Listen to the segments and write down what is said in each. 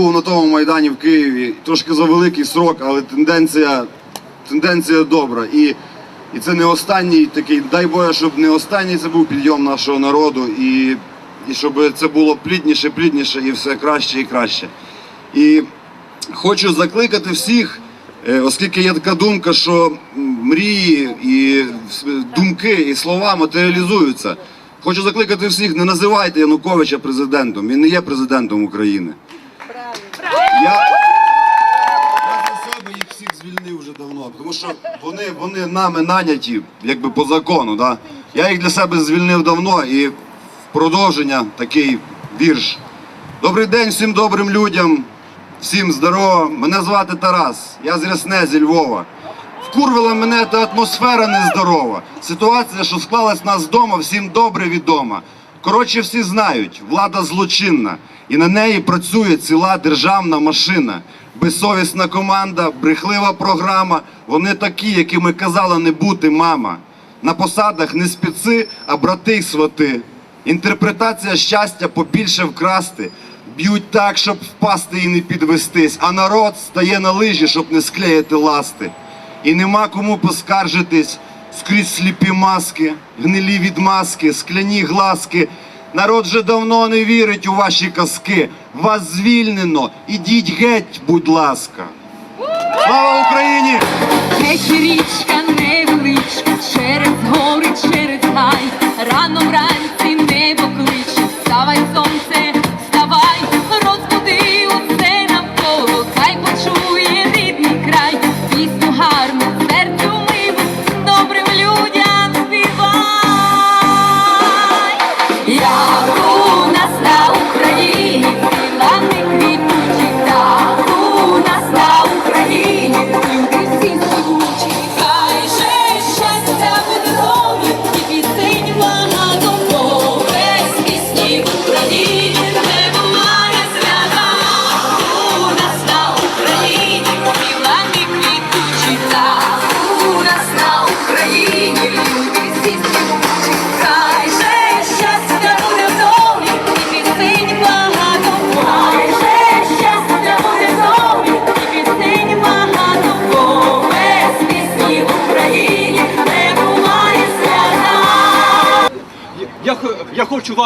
був на тому майдані в Києві. Трошки за великий срок, але тенденція, тенденція добра. І, і це не останній такий, дай Боже, щоб не останній це був підйом нашого народу, і, і щоб це було плідніше, плідніше і все краще і краще. І хочу закликати всіх, е, оскільки є така думка, що мрії і думки і слова матеріалізуються. Хочу закликати всіх, не називайте Януковича президентом. Він не є президентом України. Я, я за себе їх всіх звільнив вже давно, тому що вони, вони нами наняті, якби по закону. Да? Я їх для себе звільнив давно і в продовження такий вірш. Добрий день всім добрим людям, всім здорово. Мене звати Тарас, я з Рясне зі Львова. Вкурвила мене та атмосфера нездорова. Ситуація, що склалась нас вдома, всім добре відома. Коротше, всі знають, влада злочинна, і на неї працює ціла державна машина. Безсовісна команда, брехлива програма. Вони такі, якими казала не бути мама. На посадах не спеці, а брати й свати. Інтерпретація щастя побільше вкрасти. Б'ють так, щоб впасти і не підвестись, а народ стає на лижі, щоб не склеїти ласти. І нема кому поскаржитись, скрізь сліпі маски, гнилі відмазки, скляні глазки. Народ вже давно не вірить у ваші казки. Вас звільнено, ідіть геть, будь ласка. Слава Україні! Тече річка невеличка, через гори, через гай, рано вранці небо кличе, вставай, сонце,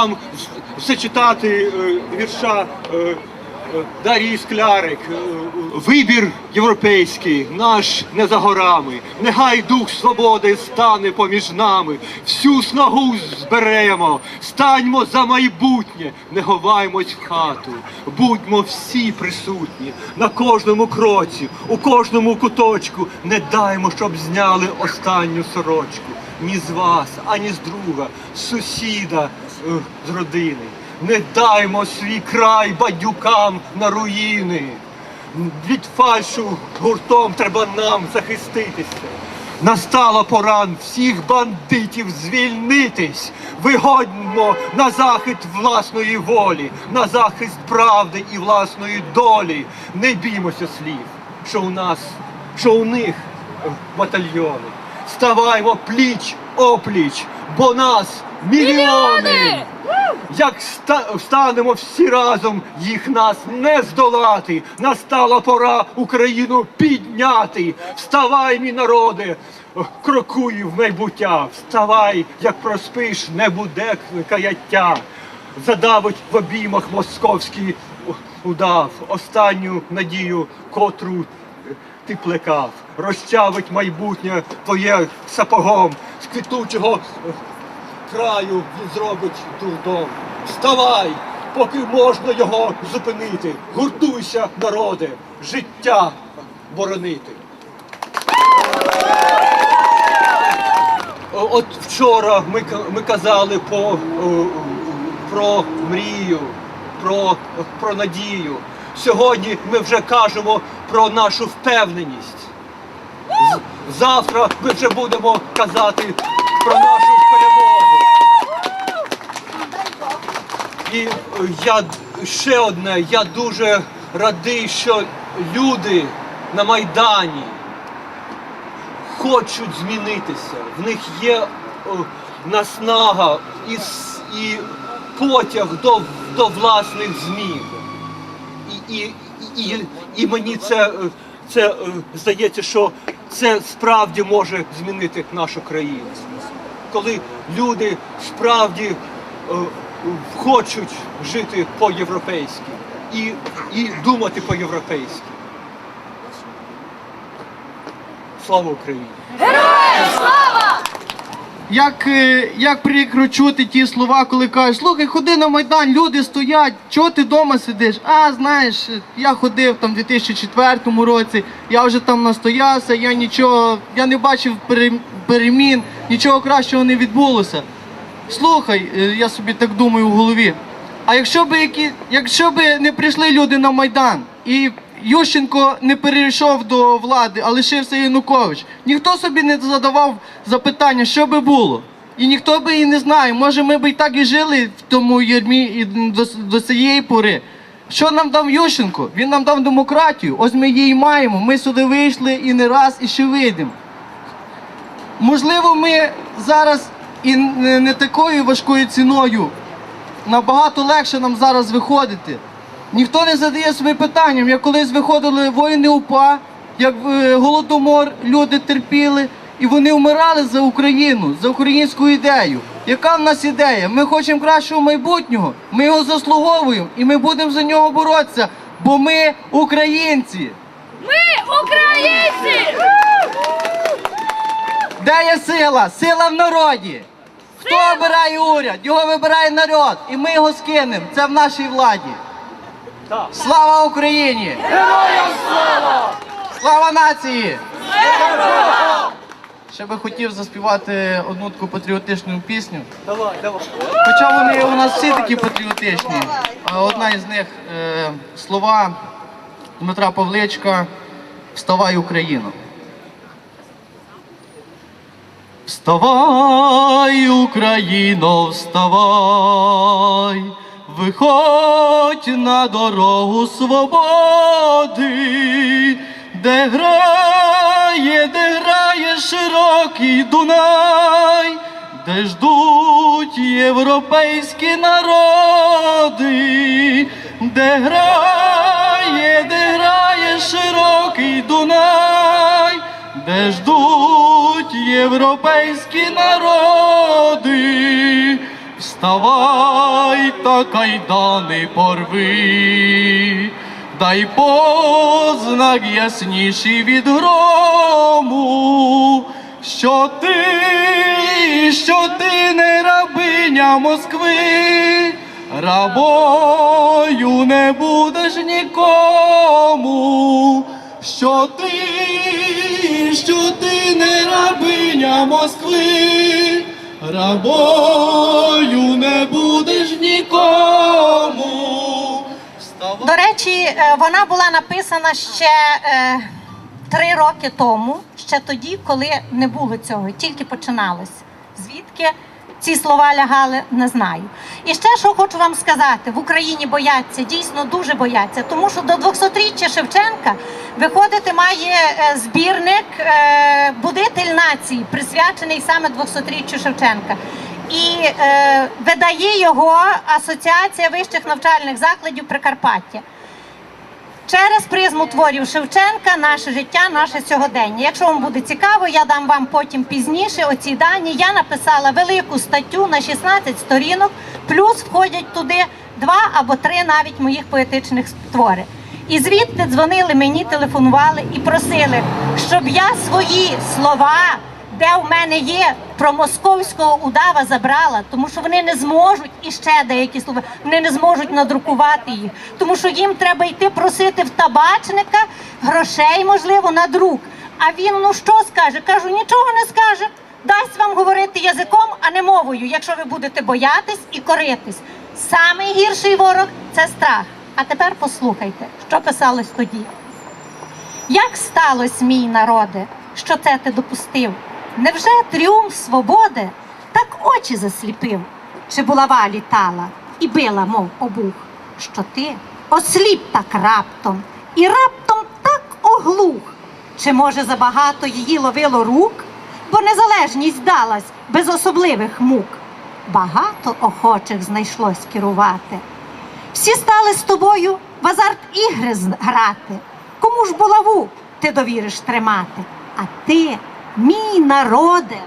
вам зачитати е, вірша е, е, Дарії Склярик. Вибір європейський, наш не за горами. Нехай дух свободи стане поміж нами. Всю снагу зберемо, станьмо за майбутнє, не ховаймось в хату. Будьмо всі присутні на кожному кроці, у кожному куточку. Не даймо, щоб зняли останню сорочку ні з вас, ані з друга, сусіда, з родини. Не даймо свій край бадюкам на руїни. Від фальшу гуртом треба нам захиститися. Настала пора всіх бандитів звільнитись. Вигодно на захист власної волі, на захист правди і власної долі. Не біймося слів, що у нас, що у них е, батальйони. Ставаймо пліч опліч, бо нас мільйони. Як ста- встанемо всі разом, їх нас не здолати. Настала пора Україну підняти. Вставай, мій народе, крокуй в майбуття. Вставай, як проспиш, не буде каяття. Задавить в обіймах московський удав, останню надію, котру ти плекав, розчавить майбутнє твоє сапогом, з квітучого краю він зробить дурдом. Вставай, поки можна його зупинити. Гуртуйся, народе, життя боронити. От вчора ми, ми казали по, про мрію, про, про надію. Сьогодні ми вже кажемо про нашу впевненість. Завтра ми вже будемо казати про нашу перемогу. І е, я ще одне, я дуже радий, що люди на Майдані хочуть змінитися. В них є наснага і, і потяг до, до власних змін. І, і, і, і мені це, е, це е, здається, що це справді може змінити нашу країну. Коли люди справді е, хочуть жити по-європейськи і, і думати по-європейськи. Слава Україні! Як, е, як прикро чути ті слова, коли кажуть, слухай, ходи на Майдан, люди стоять, чого ти вдома сидиш? А, знаєш, я ходив там в 2004 році, я вже там настоявся, я нічого, я не бачив перемін, нічого кращого не відбулося. Слухай, е, я собі так думаю в голові. А якщо би які, якщо би не прийшли люди на Майдан і Ющенко не перейшов до влади, а лишився Янукович, ніхто собі не задавав запитання, що би було. І ніхто би і не знає, може ми б і так і жили в тому ярмі і до, до цієї пори. Що нам дав Ющенко? Він нам дав демократію. Ось ми її маємо. Ми сюди вийшли і не раз, і ще вийдемо. Можливо, ми зараз і не такою важкою ціною. Набагато легше нам зараз виходити. Ніхто не задає собі питанням, як колись виходили воїни УПА, як е, голодомор люди терпіли, і вони вмирали за Україну, за українську ідею. Яка в нас ідея? Ми хочемо кращого майбутнього, ми його заслуговуємо і ми будемо за нього боротися, бо ми українці. Ми українці! Де є сила? Сила в народі. Хто обирає уряд? Його вибирає народ. І ми його скинемо. Це в нашій владі. Слава Україні! Героям слава! Слава нації! Ще би хотів заспівати одну таку патріотичну пісню. Давай, давай. Хоча вони у нас всі такі патріотичні. А одна із них е, слова Дмитра Павличка Вставай Україно. Вставай, Україно, вставай, виходь на дорогу свободи, де грає, де грає широкий Дунай, де ждуть європейські народи, де грає, де грає широкий Дунай, де ждуть європейські народи. Вставай та кайдани порви, дай познак ясніший від грому, що ти, що ти не рабиня Москви, рабою не будеш нікому, що ти, що ти не рабиня Москви, рабою не будеш нікому. До речі, е, вона була написана ще е, три роки тому, ще тоді, коли не було цього, тільки починалось. Звідки ці слова лягали, не знаю. І ще що хочу вам сказати: в Україні бояться, дійсно дуже бояться, тому що до 200-річчя Шевченка виходити має е, збірник е, Будитель нації, присвячений саме 200-річчю Шевченка. І е, видає його Асоціація вищих навчальних закладів Прикарпаття. Через призму творів Шевченка, наше життя, наше сьогодення. Якщо вам буде цікаво, я дам вам потім пізніше оці дані. Я написала велику статтю на 16 сторінок, плюс входять туди два або три навіть моїх поетичних твори. І звідти дзвонили мені, телефонували і просили, щоб я свої слова, де в мене є про московського удава забрала, тому що вони не зможуть і ще деякі слова, вони не зможуть надрукувати їх, тому що їм треба йти просити в табачника грошей, можливо, на друк. А він ну що скаже? Кажу, нічого не скаже. Дасть вам говорити язиком, а не мовою, якщо ви будете боятись і коритись. Самий гірший ворог це страх. А тепер послухайте, що писалось тоді. Як сталося, мій народе, що це ти допустив? Невже тріумф свободи так очі засліпив? Чи булава літала і била, мов обух, що ти осліп так раптом, і раптом так оглух? Чи може забагато її ловило рук? Бо незалежність далась без особливих мук. Багато охочих знайшлось керувати. Всі стали з тобою в азарт ігри грати. Кому ж булаву ти довіриш тримати? А ти, мій народе,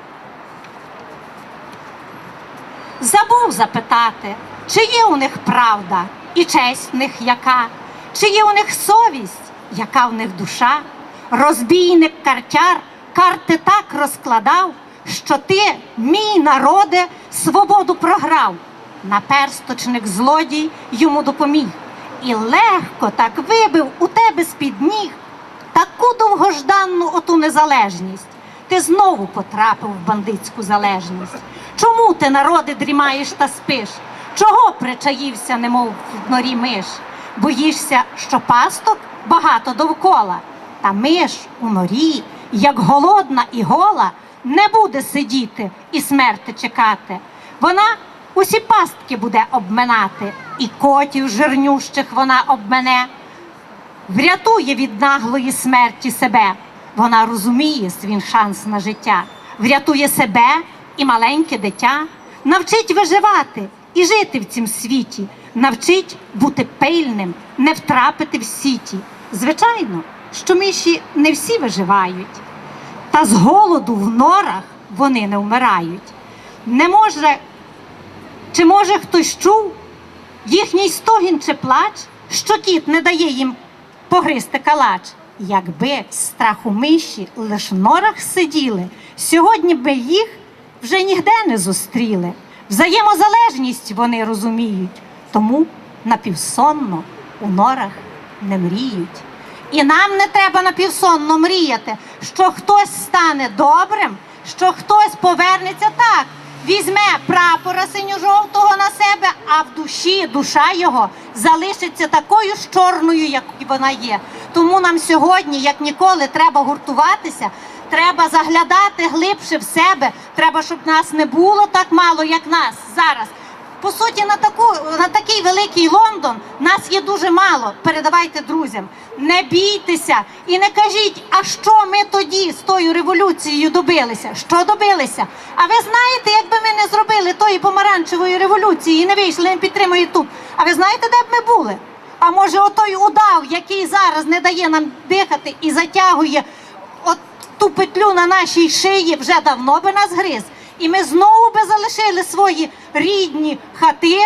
забув запитати, чи є у них правда і честь в них яка, чи є у них совість, яка в них душа. Розбійник картяр карти так розкладав, що ти, мій народе, свободу програв. Наперсточник злодій йому допоміг. І легко так вибив у тебе з-під ніг таку довгожданну оту незалежність. Ти знову потрапив в бандитську залежність. Чому ти, народи, дрімаєш та спиш? Чого причаївся, немов в норі миш? Боїшся, що пасток багато довкола, та миш у норі, як голодна і гола, не буде сидіти і смерти чекати. Вона усі пастки буде обминати, і котів жирнющих вона обмене врятує від наглої смерті себе. Вона розуміє свій шанс на життя, врятує себе і маленьке дитя, навчить виживати і жити в цім світі, навчить бути пильним, не втрапити в сіті. Звичайно, що миші не всі виживають, та з голоду в норах вони не вмирають. Не може, чи може хтось чув, їхній стогін чи плач, що кіт не дає їм погризти калач. Якби страху миші лиш в норах сиділи, сьогодні би їх вже ніде не зустріли. Взаємозалежність вони розуміють, тому напівсонно у норах не мріють. І нам не треба напівсонно мріяти, що хтось стане добрим, що хтось повернеться так, візьме прапора синьо-жовтого на себе, а в душі душа його залишиться такою ж чорною, як вона є. Тому нам сьогодні, як ніколи, треба гуртуватися, треба заглядати глибше в себе. Треба, щоб нас не було так мало, як нас зараз. По суті, на таку на такий великий Лондон нас є дуже мало. Передавайте друзям. Не бійтеся і не кажіть, а що ми тоді з тою революцією добилися? Що добилися? А ви знаєте, якби ми не зробили тої помаранчевої революції і не вийшли, не підтримують тут. А ви знаєте, де б ми були? А може, отой удав, який зараз не дає нам дихати і затягує от ту петлю на нашій шиї, вже давно би нас гриз. І ми знову би залишили свої рідні хати,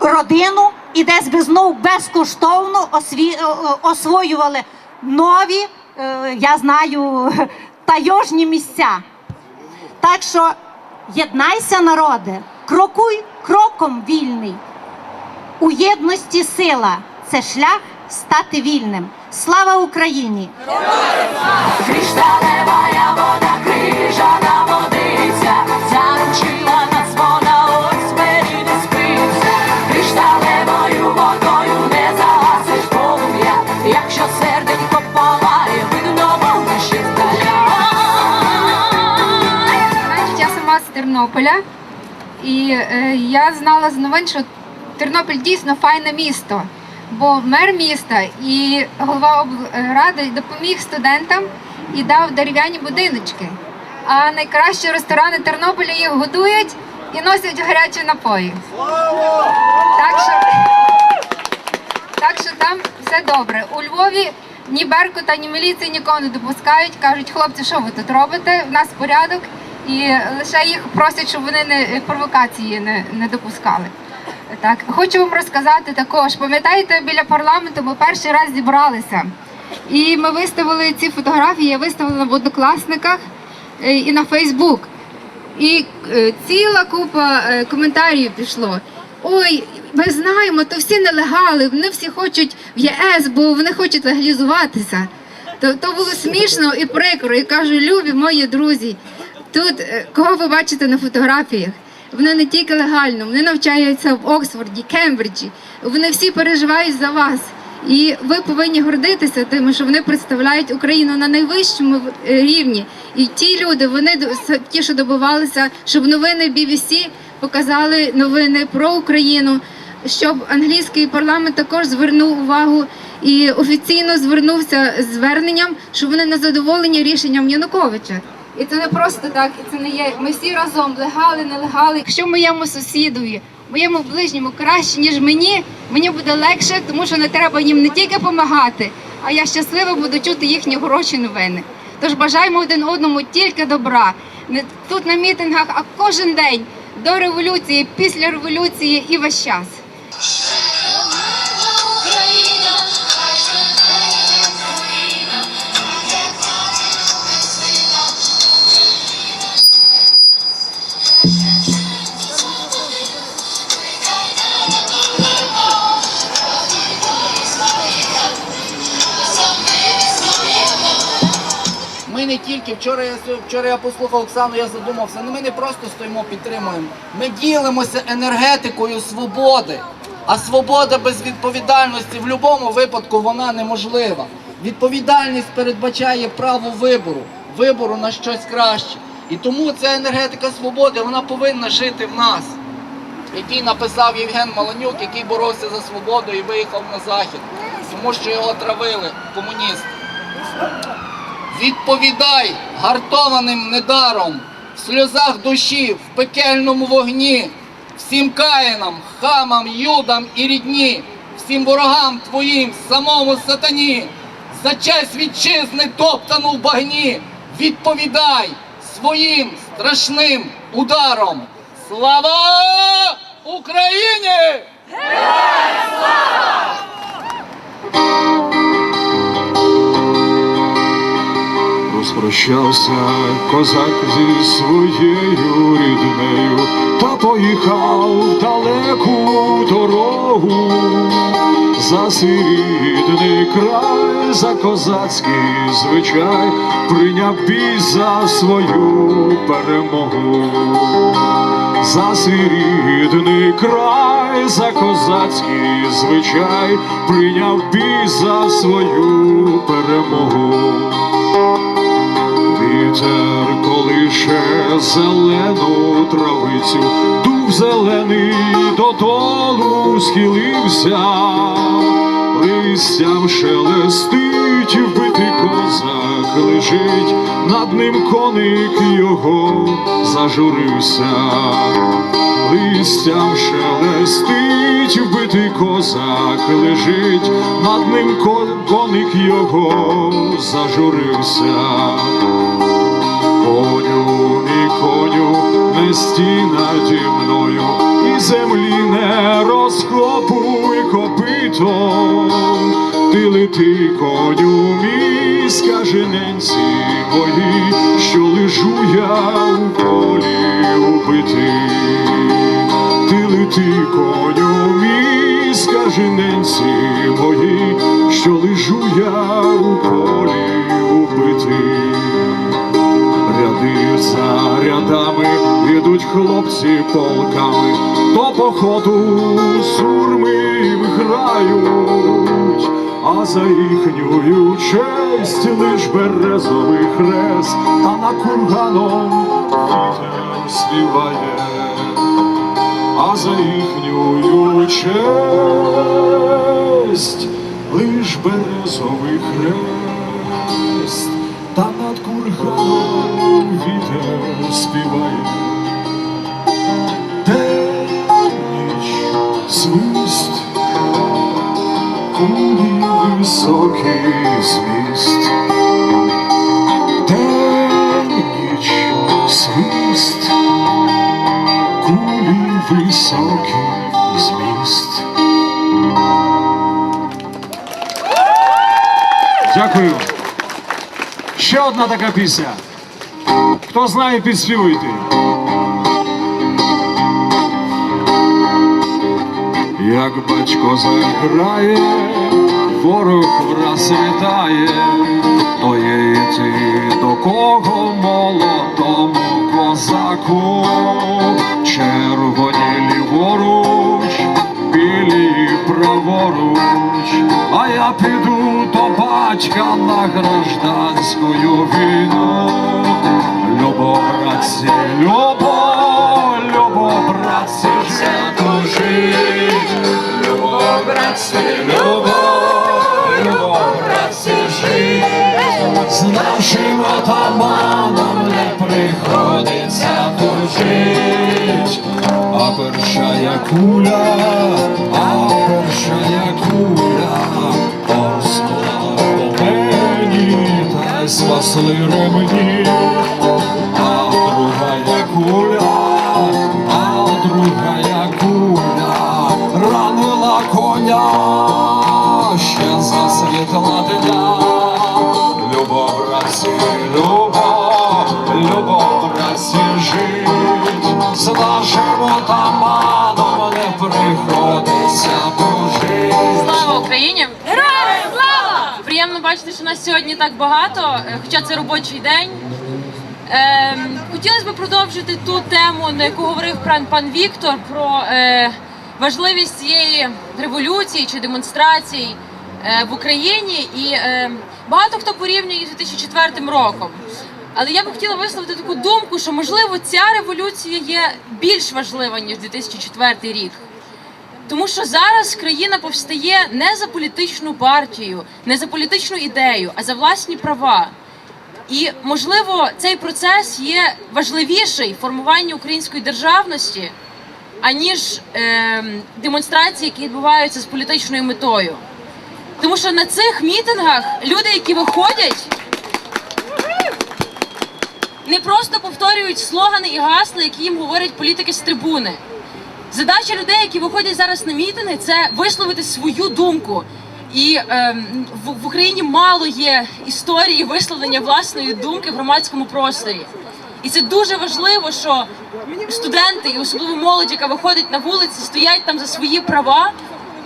родину і десь би знову безкоштовно осві... о- о- освоювали нові, е, я знаю, тайожні місця. Так що єднайся, народи, крокуй кроком вільний. У єдності сила це шлях стати вільним. Слава Україні! Кришталева вода, крижана водиця, заручила нас вона, ось мені не спиться. Кришталевою водою не загасиш полум'я, якщо серденько палає, видно вогне ще я сама з Тернополя, і е, я знала з новин, що Тернопіль дійсно файне місто, бо мер міста і голова облради допоміг студентам і дав дерев'яні будиночки. А найкращі ресторани Тернополя їх годують і носять гарячі напої. Так що, так що там все добре. У Львові ні Беркута, ні міліції нікого не допускають. Кажуть, хлопці, що ви тут робите? В нас порядок. І лише їх просять, щоб вони не провокації не, не допускали. Так, хочу вам розказати також. Пам'ятаєте, біля парламенту ми перший раз зібралися. І ми виставили ці фотографії, я виставила в однокласниках е, і на Фейсбук. І е, ціла купа е, коментарів пішло. Ой, ми знаємо, то всі нелегали, вони всі хочуть в ЄС, бо вони хочуть легалізуватися. То, то було смішно і прикро. І кажу, любі мої друзі, тут кого ви бачите на фотографіях? Вони не тільки легально, вони навчаються в Оксфорді, Кембриджі. Вони всі переживають за вас. І ви повинні гордитися тим, що вони представляють Україну на найвищому е, рівні. І ті люди, вони ті, що добивалися, щоб новини BBC показали новини про Україну, щоб англійський парламент також звернув увагу і офіційно звернувся з зверненням, що вони не задоволені рішенням Януковича. І це не просто так, і це не є. Ми всі разом легали, нелегали. Якщо моєму сусідові моєму ближньому краще, ніж мені, мені буде легше, тому що не треба їм не тільки допомагати, а я щаслива буду чути їхні хороші новини. Тож бажаємо один одному тільки добра. Не тут на мітингах, а кожен день до революції, після революції і весь час. Не тільки вчора я вчора я послухав Оксану, я задумався. Ну ми не просто стоїмо, підтримуємо. Ми ділимося енергетикою свободи. А свобода без відповідальності в будь-якому випадку вона неможлива. Відповідальність передбачає право вибору, вибору на щось краще. І тому ця енергетика свободи вона повинна жити в нас, який написав Євген Маланюк, який боровся за свободу і виїхав на захід, тому що його травили комуністи. Відповідай гартованим недаром, в сльозах душі, в пекельному вогні, всім каїнам, хамам, юдам і рідні, всім ворогам твоїм, самому сатані, за честь вітчизни топтану в багні, відповідай своїм страшним ударом. Слава Україні! Розпрощався козак зі своєю ріднею та поїхав в далеку дорогу за свій край, за козацький звичай, прийняв бій за свою перемогу, за свій край, за козацький звичай, прийняв бій за свою перемогу. Вітер колише зелену травицю, дух зелений додолу схилився, листям шелестить, вбитий козак лежить, над ним коник його зажурився, листям шелестить, вбитий козак лежить, над ним коник його зажурився. Коню, мій коню, не стій наді мною, і землі не розхлопуй копито, ти лети, коню мій, скажи ненці мої, що лежу я у полі убитий. Ти лети, коню мій, скажи ненці мої, що лежу я у полі убитий. Ряди за рядами ідуть хлопці полками, то походу сурми за їхньою честь лиш березовий хрест, та на курганом вітер співає, а за їхньою честь лиш березовий хрест, та над курганом вітер співає. Високий зміст. День ніч свист, кулі високий зміст. Дякую. Ще одна така пісня. Хто знає, підспівуйте. Як батько заграє, ворог враз літає, то є йти до кого молодому козаку, червоні ліворуч, білі праворуч, а я піду до батька на гражданську війну. Любо, братці, любо, любо, братці, жито жить, любо, братці, любо, отаманом пожить, а перша куля, а перша куля. Посла по мені та спасли ремені, що нас сьогодні так багато, е, хоча це робочий день. Ем, хотілося б продовжити ту тему, на яку говорив пан, Віктор, про е, важливість цієї революції чи демонстрацій е, в Україні. І багато хто порівнює з 2004 роком. Але я б хотіла висловити таку думку, що можливо ця революція є більш важлива ніж 2004 рік. Тому що зараз країна повстає не за політичну партію, не за політичну ідею, а за власні права. І можливо, цей процес є важливіший в формуванні української державності, аніж е, демонстрації, які відбуваються з політичною метою. Тому що на цих мітингах люди, які виходять, не просто повторюють слогани і гасла, які їм говорять політики з трибуни. Задача людей, які виходять зараз на мітинги, це висловити свою думку. І ем, в, в Україні мало є історії висловлення власної думки в громадському просторі. І це дуже важливо, що студенти, і особливо молодь, яка виходить на вулиці, стоять там за свої права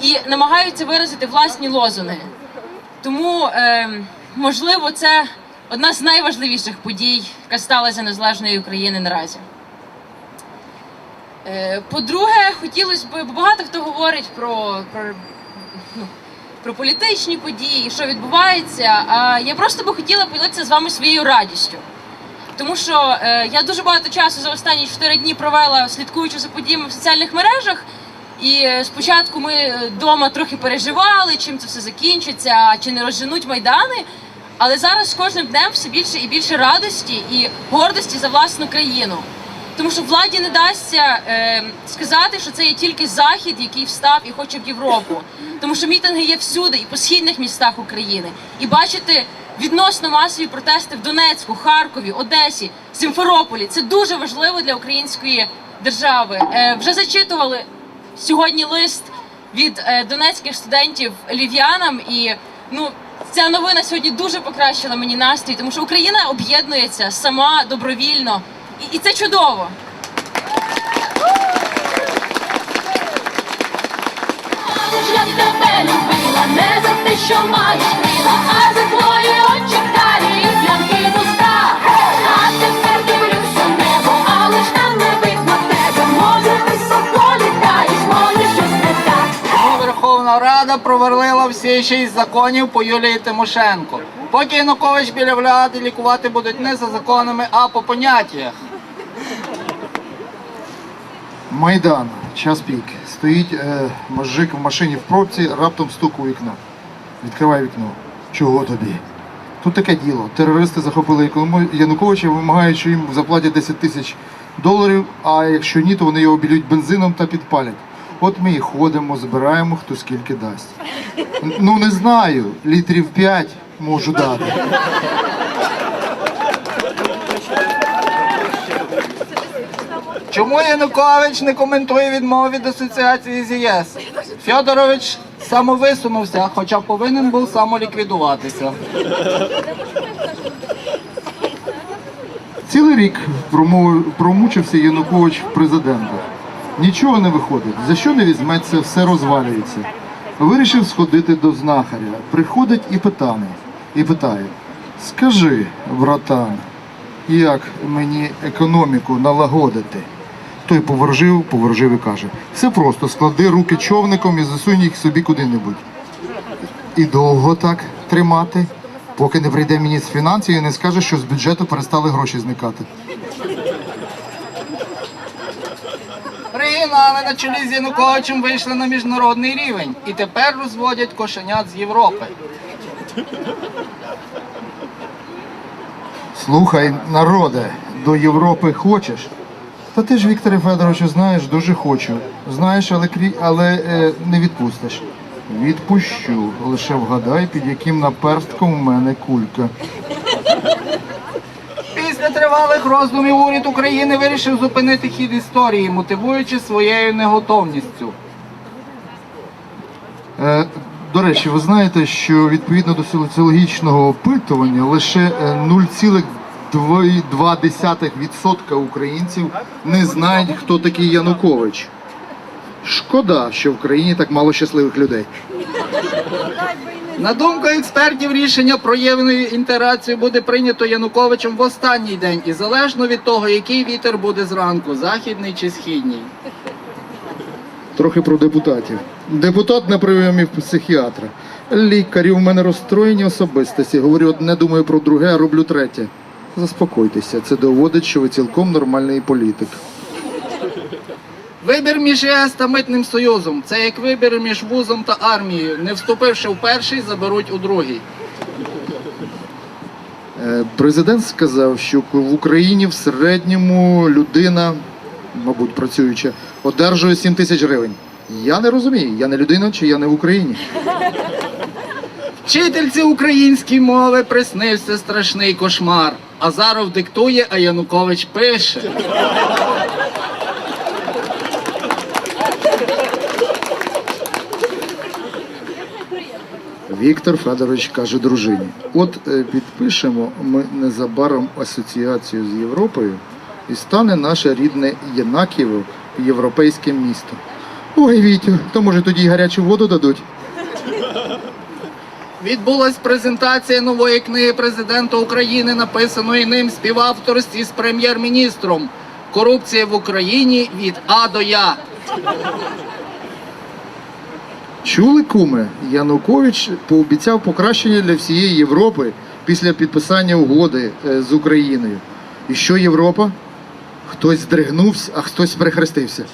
і намагаються виразити власні лозунги. Тому, ем, можливо, це одна з найважливіших подій, яка сталася незалежної України наразі. Е, По-друге, хотілося б, багато хто говорить про, про, ну, про політичні події, що відбувається. А я просто би хотіла поділитися з вами своєю радістю. Тому що е, я дуже багато часу за останні 4 дні провела, слідкуючи за подіями в соціальних мережах. І е, спочатку ми вдома трохи переживали, чим це все закінчиться, чи не розженуть майдани. Але зараз з кожним днем все більше і більше радості і гордості за власну країну. Тому що владі не дасться е, сказати, що це є тільки захід, який встав і хоче в Європу. Тому що мітинги є всюди, і по східних містах України. І бачити відносно масові протести в Донецьку, Харкові, Одесі, Сімферополі це дуже важливо для української держави. Е, вже зачитували сьогодні лист від е, донецьких студентів львів'янам і ну. Ця новина сьогодні дуже покращила мені настрій, тому що Україна об'єднується сама добровільно, і, і це чудово. Я тебе любила не за те, що маєш крила, а за твої очі карі і плянки пуста. А тепер дивлюся в небо, але ж там не видно тебе. Може, високо літаєш, може, щось не так. Верховна Рада провалила всі шість законів по Юлії Тимошенко. Поки Янукович біля влади лікувати будуть не за законами, а по поняттях. Майдан, час пік. Стоїть е, мужик в машині в пробці, раптом стук у вікно. Відкриває вікно. Чого тобі? Тут таке діло. Терористи захопили Яну- Януковича, вимагають, що їм заплатять 10 тисяч доларів, а якщо ні, то вони його обілють бензином та підпалять. От ми і ходимо, збираємо, хто скільки дасть. Ну не знаю, літрів 5 можу дати. Чому Янукович не коментує відмови від асоціації з ЄС? Фьодорович самовисунувся, хоча повинен був самоліквідуватися. Цілий рік промучився Янукович в президентах. Нічого не виходить. За що не візьметься, все розвалюється. Вирішив сходити до знахаря. Приходить і питане, і питає: Скажи, братан, як мені економіку налагодити? Той поворожив, поворожив і каже: все просто, склади руки човником і засунь їх собі куди-небудь. І довго так тримати, поки не прийде міністр фінансів і не скаже, що з бюджету перестали гроші зникати. Регіонали на чолі з Януковичем вийшли на міжнародний рівень і тепер розводять кошенят з Європи. Слухай, народе, до Європи хочеш? Та ти ж, Вікторе Федоровичу, знаєш, дуже хочу. Знаєш, але крі. але е, не відпустиш. Відпущу, лише вгадай, під яким наперстком в мене кулька. Після тривалих роздумів уряд України вирішив зупинити хід історії, мотивуючи своєю неготовністю. Е, до речі, ви знаєте, що відповідно до соціологічного опитування лише е, 0,2%. 2,2% українців не знають, хто такий Янукович. Шкода, що в країні так мало щасливих людей. На думку експертів, рішення про євну інтерацію буде прийнято Януковичем в останній день і залежно від того, який вітер буде зранку, західний чи східний. Трохи про депутатів. Депутат на прийомі психіатра. Лікарі у мене розстроєні особистості. Говорю, одне думаю про друге, а роблю третє. Заспокойтеся, це доводить, що ви цілком нормальний політик. Вибір між ЄС та митним союзом це як вибір між вузом та армією. Не вступивши в перший, заберуть у другий. Е, Президент сказав, що в Україні в середньому людина, мабуть, працююча, одержує 7 тисяч гривень. Я не розумію, я не людина чи я не в Україні. Вчительці української мови приснився страшний кошмар. Азаров диктує, а Янукович пише. Віктор Федорович каже дружині: от е, підпишемо ми незабаром асоціацію з Європою, і стане наше рідне Єнаківо європейським містом. Ой, Вітю, то може тоді й гарячу воду дадуть? Відбулась презентація нової книги президента України, написаної ним співавторстві з прем'єр-міністром. Корупція в Україні від А до Я. Чули, куме? Янукович пообіцяв покращення для всієї Європи після підписання угоди е, з Україною. І що Європа? Хтось здригнувся, а хтось перехрестився.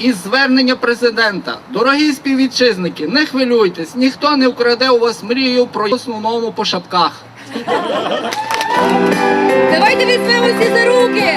Із звернення президента. Дорогі співвітчизники, не хвилюйтесь, ніхто не вкраде у вас мрію про основному по шапках. Давайте візьмемо всі за руки.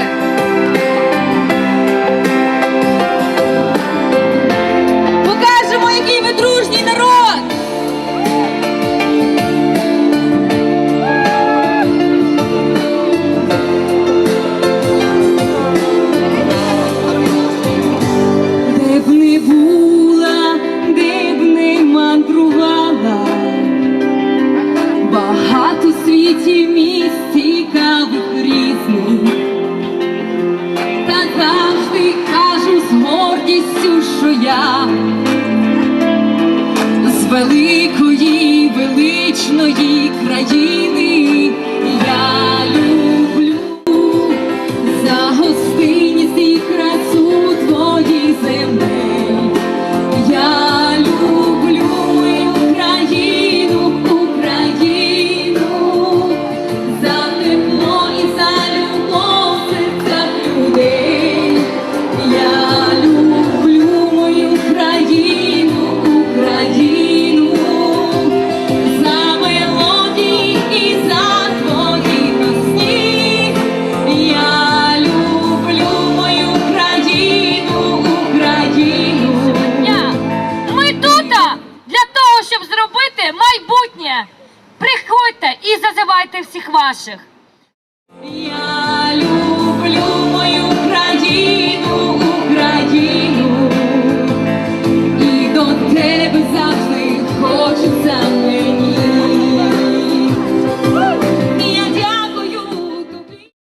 Приходьте